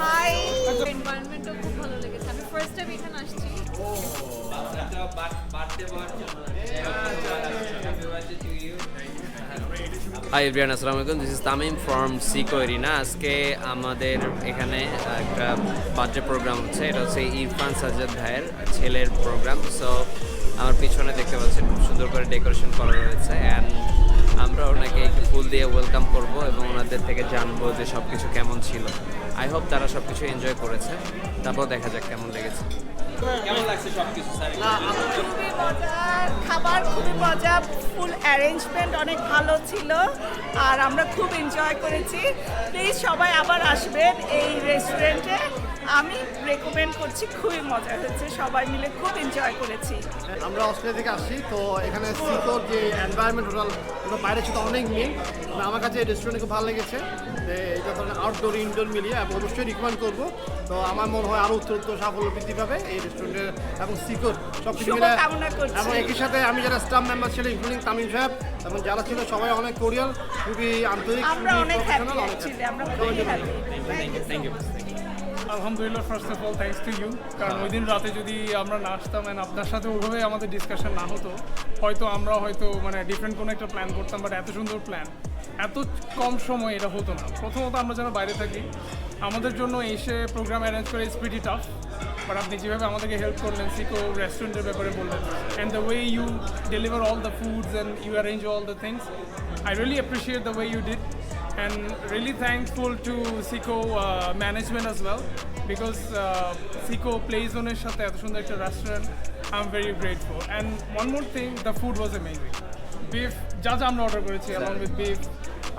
High এনভায়রনমেন্টও খুব ভালো লেগেছে। আমি ফার্স্ট টাইম এখানে আসছি। হাই এভরিয়ান আসসালামু আলাইকুম। This is Tamim from Seeko Arena আজকে আমাদের এখানে একটা বার্থডে প্রোগ্রাম হচ্ছে। এটা হচ্ছে ইরফান সাজ্জাদ ভাইয়ের ছেলের প্রোগ্রাম সো আমার পিছনে দেখতে পাচ্ছেন খুব সুন্দর করে ডেকোরেশন করা রয়েছে। অ্যান্ড আমরা ওনাকে একটু ফুল দিয়ে ওয়েলকাম করব এবং ওনাদের থেকে জানব যে সব কিছু কেমন ছিল। আই হোপ তারা সব কিছু এনজয় করেছে। তারপর দেখা যাক কেমন লেগেছে। কেমন লাগছে খাবার খুবই মজা ফুল অ্যারেঞ্জমেন্ট অনেক ভালো ছিল আর আমরা খুব এনজয় করেছি। প্লিজ সবাই আবার আসবেন এই রেস্টুরেন্টে আমি রেকমেন্ড করছি খুবই মজা হয়েছে সবাই মিলে খুব এনজয় করেছি। আমরা অস্ট্রেলিয়া থেকে আসছি তো এখানে সিকোর যে এনভায়রনমেন্ট টোটাল ওটা বাইরে ছিল অনেক মিল। তবে আমার কাছে এই রেস্টুরেন্টে খুব ভালো লেগেছে। এটা ধরনের আউটডোর ইনডোর মিলিয়ে এবং অবশ্যই রিকমেন্ড করব। তো আমার মনে হয় আরও উত্তর উত্তর সাফল্য বৃদ্ধি পাবে এই রেস্টুরেন্টের এবং সিকোর সব কিছু মিলে এবং একই সাথে আমি যারা স্টাফ মেম্বার ছিল ইনক্লুডিং তামিম সাহেব এবং যারা ছিল সবাই অনেক কোরিয়াল খুবই আন্তরিক খুবই অনেক থ্যাংক ইউ আলহামদুলিল্লাহ first of all thanks to you কারণ ওই দিন রাতে যদি আমরা না আসতাম অ্যান্ড আপনার সাথে ওইভাবে আমাদের ডিসকাশন না হতো, হয়তো আমরা হয়তো মানে ডিফারেন্ট কোনো একটা প্ল্যান করতাম বাট এত সুন্দর প্ল্যান এত কম সময় এটা হতো না। প্রথমত আমরা যারা বাইরে থাকি, আমাদের জন্য এসে প্রোগ্রাম অ্যারেঞ্জ করে প্রিটি টাফ বাট আপনি যেভাবে আমাদেরকে হেল্প করলেন সিকো রেস্টুরেন্টের ব্যাপারে বললেন and the way you deliver all the foods and you arrange all the things I really appreciate the way you did and really thankful to Seco uh, management as well because uh, Seco plays on এর সাথে এত সুন্দর একটা restaurant I'm very grateful and one more thing the food was amazing beef যা যা আমরা order করেছি along with beef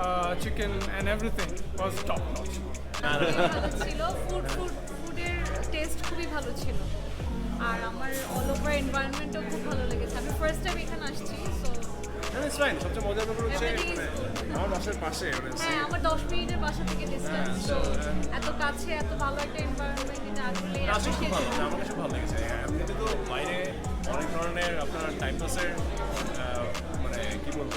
uh, chicken and everything was top notch ছিল ফুড ফুড ফুডের টেস্ট খুবই ভালো ছিল আর আমার অল ওভার এনভায়রনমেন্টও খুব ভালো লেগেছে আমি ফার্স্ট টাইম এখানে আসছি সো ইটস ফাইন সবচেয়ে মজার ব্যাপার হচ্ছে মানে. আমার বাসার পাশে মানে হ্যাঁ আমার দশ মিনিটের বাসা থেকে ডিসটেন্স তো এত কাছে এত ভালো একটা এনवायरमेंट এটা আসলে আসলে খুব ভালো মানে আমার কাছে ভালো লেগেছে। এমনিতে তো বাইরে অনেক ধরনের আপনার টাইম পাসের মানে কি বলব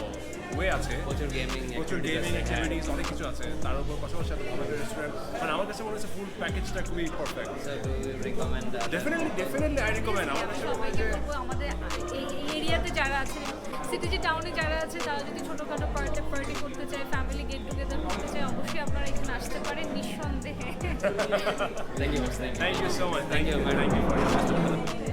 ওয়ে আছে। প্রচুর গেমিং প্রচুর গেমিং অ্যাক্টিভিটিস অনেক কিছু আছে। তার উপর পাশাপাশি এত ভালো রেস্টুরেন্ট মানে আমার কাছে মনে হচ্ছে ফুড প্যাকেজটা খুবই perfect definitely definitely I recommend আমার কাছে আমাদের এই এরিয়াতে যারা আছে সিটিজি টাউনে যারা আছে তারা যদি ছোটোখাটো পার্টি পার্টি করতে চায় ফ্যামিলি গেট টুগেদার করতে চায় অবশ্যই আপনারা এখানে আসতে পারেন নিঃসন্দেহে। Thank you thank you so much thank you thank you